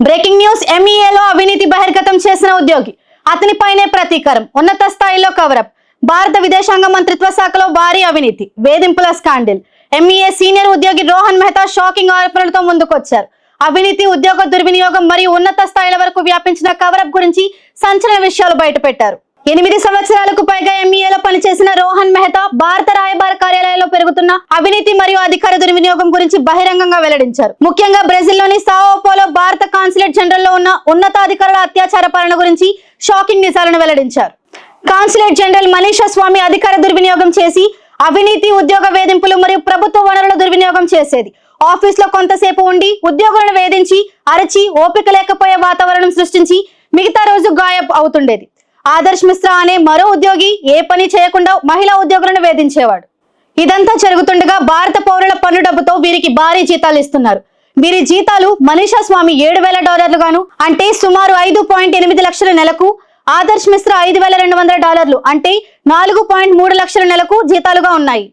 Breaking news ఎంఈఏలో అవినీతి బహిర్గతం చేసిన ఉద్యోగి. అతనిపైనే ప్రతీకారం ఉన్నత స్థాయిలో కవరప్. భారత విదేశాంగ మంత్రిత్వ శాఖలో భారీ అవినీతి వేధింపుల స్కాండిల్. ఎంఈఏ సీనియర్ ఉద్యోగి రోహన్ మెహతా షాకింగ్ ఆరోపణలతో ముందుకొచ్చారు. అవినీతి ఉద్యోగ దుర్వినియోగం మరియు ఉన్నత స్థాయిల వరకు వ్యాపించిన కవరప్ గురించి సంచలన విషయాలు బయటపెట్టారు. ఎనిమిది సంవత్సరాలకు పైగా ఎంఈఏలో పని రోహన్ మెహతా భారత రాయబార కార్యాలయంలో పెరుగుతున్న అవినీతి మరియు అధికార దుర్వినియోగం గురించి బహిరంగంగా వెల్లడించారు. ముఖ్యంగా బ్రెజిల్లోని సావోపోలో భారత కాన్సులేట్ జనరల్లో ఉన్న ఉన్నతాధికారుల అత్యాచార పాలన గురించి షాకింగ్ నిజాలను వెల్లడించారు. కాన్సులేట్ జనరల్ మనీషా స్వామి అధికార దుర్వినియోగం చేసి అవినీతి ఉద్యోగ వేధింపులు మరియు ప్రభుత్వ వనరుల దుర్వినియోగం చేసేది. ఆఫీస్లో కొంతసేపు ఉండి ఉద్యోగులను వేధించి అరచి ఓపిక లేకపోయే వాతావరణం సృష్టించి మిగతా రోజు గాయబ్ అవుతుండేది. ఆదర్శ్ మిశ్రా అనే మరో ఉద్యోగి ఏ పని చేయకుండా మహిళా ఉద్యోగులను వేధించేవాడు. ఇదంతా జరుగుతుండగా భారత పౌరుల పన్ను డబ్బుతో వీరికి భారీ జీతాలు ఇస్తున్నారు. వీరి జీతాలు మనీషా స్వామి ఏడు వేల డాలర్లు గాను అంటే సుమారు ఐదు పాయింట్ ఎనిమిది లక్షల నెలకు ఆదర్శ్ మిశ్రా ఐదు వేల రెండు వందల డాలర్లు అంటే నాలుగు పాయింట్ మూడు లక్షల నెలకు జీతాలుగా ఉన్నాయి.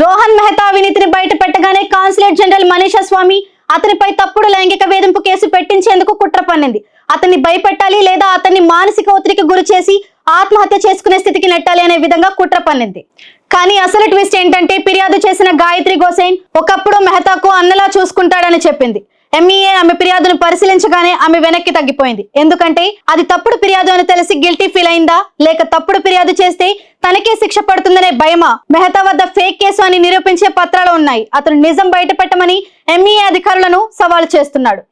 రోహన్ మెహతా అవినీతిని బయట పెట్టగానే కాన్సులేట్ జనరల్ మనీషా స్వామి అతనిపై తప్పుడు లైంగిక వేధింపు కేసు పెట్టించేందుకు కుట్ర పన్నింది. అతన్ని భయపెట్టాలి లేదా అతన్ని మానసిక ఒత్తిడికి గురి చేసి ఆత్మహత్య చేసుకునే స్థితికి నెట్టాలి అనే విధంగా కుట్ర పన్నింది. కానీ అసలు ట్విస్ట్ ఏంటంటే ఫిర్యాదు చేసిన గాయత్రి గోసైన్ ఒకప్పుడు మెహతాకు అన్నలా చూసుకుంటాడని చెప్పింది. ఎంఈఏ ఆమె ఫిర్యాదును పరిశీలించగానే ఆమె వెనక్కి తగ్గిపోయింది. ఎందుకంటే అది తప్పుడు ఫిర్యాదు అని తెలిసి గిల్టీ ఫీల్ అయిందా? లేక తప్పుడు ఫిర్యాదు చేస్తే తనకే శిక్ష పడుతుందనే భయమా? మెహతా వద్ద ఫేక్ కేసు అని నిరూపించే పత్రాలు ఉన్నాయి. అతను నిజం బయటపెట్టమని ఎంఈఏ అధికారులను సవాల్ చేస్తున్నాడు.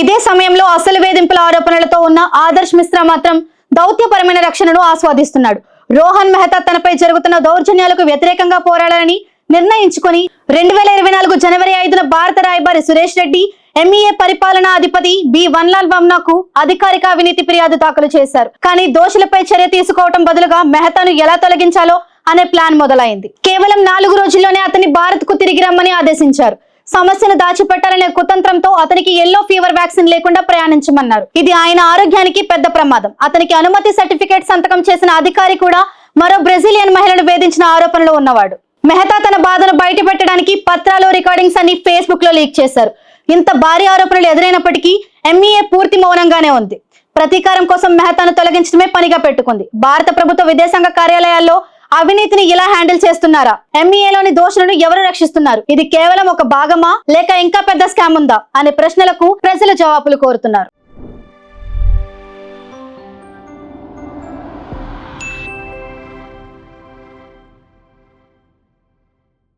ఇదే సమయంలో అసలు వేధింపుల ఆరోపణలతో ఉన్న ఆదర్శ్ మిశ్రా మాత్రం దౌత్యపరమైన రక్షణను ఆస్వాదిస్తున్నాడు. రోహన్ మెహతా తనపై జరుగుతున్న దౌర్జన్యాలకు వ్యతిరేకంగా పోరాడాలని నిర్ణయించుకుని రెండు వేల ఇరవై నాలుగు జనవరి ఐదున భారత రాయబారి సురేష్ రెడ్డి ఎంఈఏ పరిపాలనా అధిపతి బి వన్లాల్ వమ్నాకు అధికారిక అవినీతి ఫిర్యాదు దాఖలు చేశారు. కానీ దోషులపై చర్య తీసుకోవటం బదులుగా మెహతాను ఎలా తొలగించాలో అనే ప్లాన్ మొదలైంది. కేవలం నాలుగు రోజుల్లోనే అతన్ని భారత్కు తిరిగి రమ్మని ఆదేశించారు. సమస్యను దాచిపెట్టాలనే కుతంత్రంతో అతనికి ఎల్లో ఫీవర్ వ్యాక్సిన్ లేకుండా ప్రయాణించమన్నారు. ఇది ఆయన ఆరోగ్యానికి పెద్ద ప్రమాదం. అతనికి అనుమతి సర్టిఫికేట్ సంతకం చేసిన అధికారి కూడా మరో బ్రెజిలియన్ మహిళను వేధించిన ఆరోపణలో ఉన్నవాడు. మెహతా తన బాధను బయటపెట్టడానికి పత్రాలు రికార్డింగ్స్ అన్ని ఫేస్బుక్లో లీక్ చేశారు. ఇంత భారీ ఆరోపణలు ఎదురైనప్పటికీ ఎంఈఏ పూర్తి మౌనంగానే ఉంది. ప్రతీకారం కోసం మెహతాను తొలగించడమే పనిగా పెట్టుకుంది. భారత ప్రభుత్వ విదేశాంగ కార్యాలయాల్లో అవినీతిని ఇలా హ్యాండిల్ చేస్తున్నారా? ఎంఈఏలోని దోషులను ఎవరు రక్షిస్తున్నారు? ఇది కేవలం ఒక భాగమా? లేక ఇంకా పెద్ద స్కామ్ ఉందా? అనే ప్రశ్నలకు ప్రజలు జవాబులు కోరుతున్నారు.